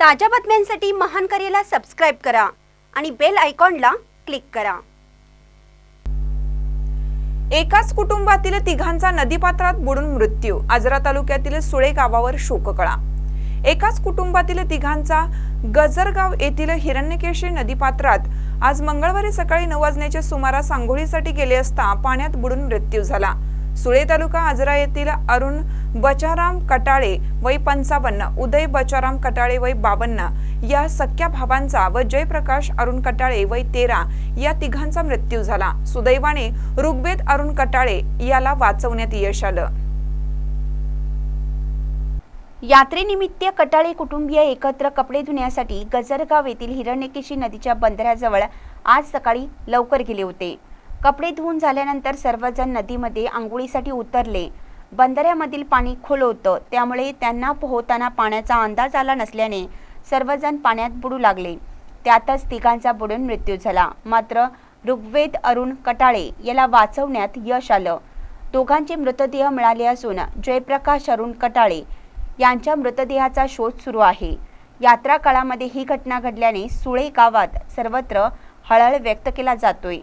ताज्या बातम्यांसाठी महान करेला सबस्क्राईब करा आणि बेल आयकॉनला क्लिक करा. एकाच कुटुंबातील तिघांचा नदीपात्रात बुडून मृत्यू. आजरा तालुक्यातील सुळे गावावर शोककळा. एकाच कुटुंबातील तिघांचा गजरगाव येथील हिरण्यकेशी नदीपात्रात आज मंगळवारी सकाळी नऊ वाजण्याच्या सुमारास आंघोळीसाठी गेले असता पाण्यात बुडून मृत्यू झाला. सुळे तालुका आजरा येथील अरुण बचाराम कटाळे वय पंचावन्न उदय बचाराम कटाळे वय बावन्न या सख्या भावांचा व जयप्रकाश अरुण कटाळे वय तेरा या तिघांचा मृत्यू झाला. सुदैवाने ऋग्वेद अरुण कटाळे याला वाचवण्यात यश आलं. यात्रेनिमित्त कटाळे कुटुंबीय एकत्र कपडे धुण्यासाठी गजरगाव येथील हिरण्यकेशी नदीच्या बंदराजवळ आज सकाळी लवकर गेले होते. कपडे धुवून झाल्यानंतर सर्वजण नदीमध्ये आंघोळीसाठी उतरले. बंदऱ्यामधील पाणी खोल होतं. त्यामुळे त्यांना पोहताना पाण्याचा अंदाज आला नसल्याने सर्वजण पाण्यात बुडू लागले. त्यातच तिघांचा बुडून मृत्यू झाला. मात्र ऋग्वेद अरुण कटाळे याला वाचवण्यात यश आलं. दोघांचे मृतदेह मिळाले असून जयप्रकाश अरुण कटाळे यांच्या मृतदेहाचा शोध सुरू आहे. यात्रा काळामध्ये ही घटना घडल्याने सुळे गावात सर्वत्र हळहळ व्यक्त केला जातोय.